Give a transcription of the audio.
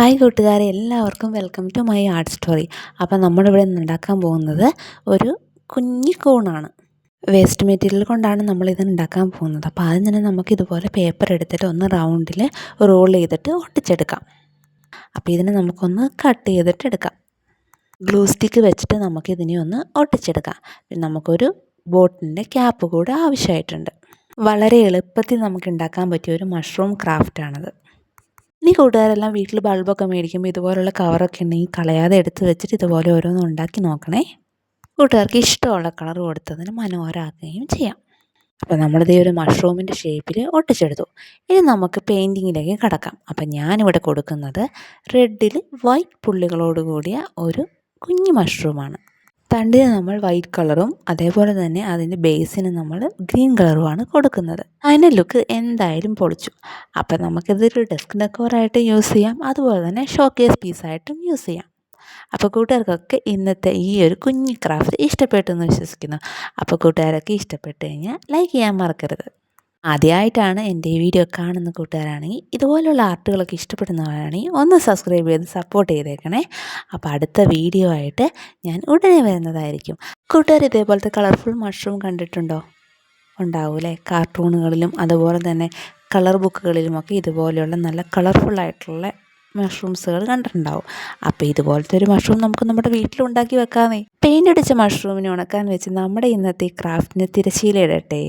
Hi കൂട്ടുകാരെ എല്ലാവർക്കും welcome to my art story. അപ്പം നമ്മളിവിടെ ഉണ്ടാക്കാൻ പോകുന്നത് ഒരു കുഞ്ഞി വേസ്റ്റ് മെറ്റീരിയൽ കൊണ്ടാണ് നമ്മളിത് ഉണ്ടാക്കാൻ പോകുന്നത്. അപ്പോൾ ആദ്യം തന്നെ നമുക്ക് ഇതുപോലെ പേപ്പർ എടുത്തിട്ട് ഒന്ന് റൗണ്ടിൽ റോൾ ചെയ്തിട്ട് ഒട്ടിച്ചെടുക്കാം. അപ്പോൾ ഇതിനെ നമുക്കൊന്ന് കട്ട് ചെയ്തിട്ട് എടുക്കാം. ഗ്ലൂ സ്റ്റിക്ക് വെച്ചിട്ട് നമുക്കിതിനെ ഒന്ന് ഒട്ടിച്ചെടുക്കാം. പിന്നെ നമുക്കൊരു ബോട്ടിന്റെ ക്യാപ്പ് കൂടെ ആവശ്യമായിട്ടുണ്ട്. വളരെ എളുപ്പത്തിൽ നമുക്ക് ഉണ്ടാക്കാൻ പറ്റിയ ഒരു മഷ്റൂം ക്രാഫ്റ്റാണത് ഇനി കൂട്ടുകാരെല്ലാം വീട്ടിൽ ബൾബൊക്കെ മേടിക്കുമ്പോൾ ഇതുപോലുള്ള കവറൊക്കെ ഉണ്ടെങ്കിൽ കളയാതെ എടുത്ത് വെച്ചിട്ട് ഇതുപോലെ ഓരോന്നും ഉണ്ടാക്കി നോക്കണേ. കൂട്ടുകാർക്ക് ഇഷ്ടമുള്ള കളർ കൊടുത്തതിന് മനോഹരമാക്കുകയും ചെയ്യാം. അപ്പോൾ നമ്മളിതേ ഒരു മഷ്റൂമിന്റെ ഷേപ്പിൽ ഒട്ടിച്ചെടുത്തു. ഇനി നമുക്ക് പെയിന്റിങ്ങിലേക്ക് കടക്കാം. അപ്പം ഞാനിവിടെ കൊടുക്കുന്നത് റെഡിൽ വൈറ്റ് പുള്ളികളോട് കൂടിയ ഒരു കുഞ്ഞു മഷ്റൂമാണ്. തണ്ടിന് നമ്മൾ വൈറ്റ് കളറും അതേപോലെ തന്നെ അതിന്റെ ബേസിന് നമ്മൾ ഗ്രീൻ കളറുമാണ് കൊടുക്കുന്നത്. അതിന്റെ ലുക്ക് എന്തായാലും പൊളിച്ചു. അപ്പം നമുക്കിതൊരു ഡെസ്ക് ഡെക്കോറായിട്ട് യൂസ് ചെയ്യാം. അതുപോലെ തന്നെ ഷോക്കേസ് പീസായിട്ടും യൂസ് ചെയ്യാം. അപ്പോൾ കൂട്ടുകാർക്കൊക്കെ ഇന്നത്തെ ഈ ഒരു കുഞ്ഞി ക്രാഫ്റ്റ് ഇഷ്ടപ്പെട്ടു എന്ന് വിശ്വസിക്കുന്നു. അപ്പോൾ കൂട്ടുകാരൊക്കെ ഇഷ്ടപ്പെട്ടു കഴിഞ്ഞാൽ ലൈക്ക് ചെയ്യാൻ മറക്കരുത്. ആദ്യമായിട്ടാണ് എന്റെ വീഡിയോ കാണുന്ന കൂട്ടുകാരാണെങ്കിൽ ഇതുപോലുള്ള ആർട്ടുകളൊക്കെ ഇഷ്ടപ്പെടുന്നവരാണെങ്കിൽ ഒന്ന് സബ്സ്ക്രൈബ് ചെയ്ത് സപ്പോർട്ട് ചെയ്തേക്കണേ. അപ്പോൾ അടുത്ത വീഡിയോ ആയിട്ട് ഞാൻ ഉടനെ വരുന്നതായിരിക്കും. കൂട്ടുകാർ ഇതേപോലത്തെ കളർഫുൾ മഷ്റൂം കണ്ടിട്ടുണ്ടോ? ഉണ്ടാവൂലേ കാർട്ടൂണുകളിലും അതുപോലെ തന്നെ കളർ ബുക്കുകളിലുമൊക്കെ ഇതുപോലെയുള്ള നല്ല കളർഫുള്ളായിട്ടുള്ള മഷ്റൂംസുകൾ കണ്ടിട്ടുണ്ടാവും. അപ്പോൾ ഇതുപോലത്തെ ഒരു മഷ്റൂം നമുക്ക് നമ്മുടെ വീട്ടിലുണ്ടാക്കി വെക്കാമേ പെയിന്റ് അടിച്ച മഷ്റൂമിനെ ഉണക്കാൻ വെച്ച് നമ്മുടെ ഇന്നത്തെ ക്രാഫ്റ്റിന് തിരശ്ശീലയിടട്ടെ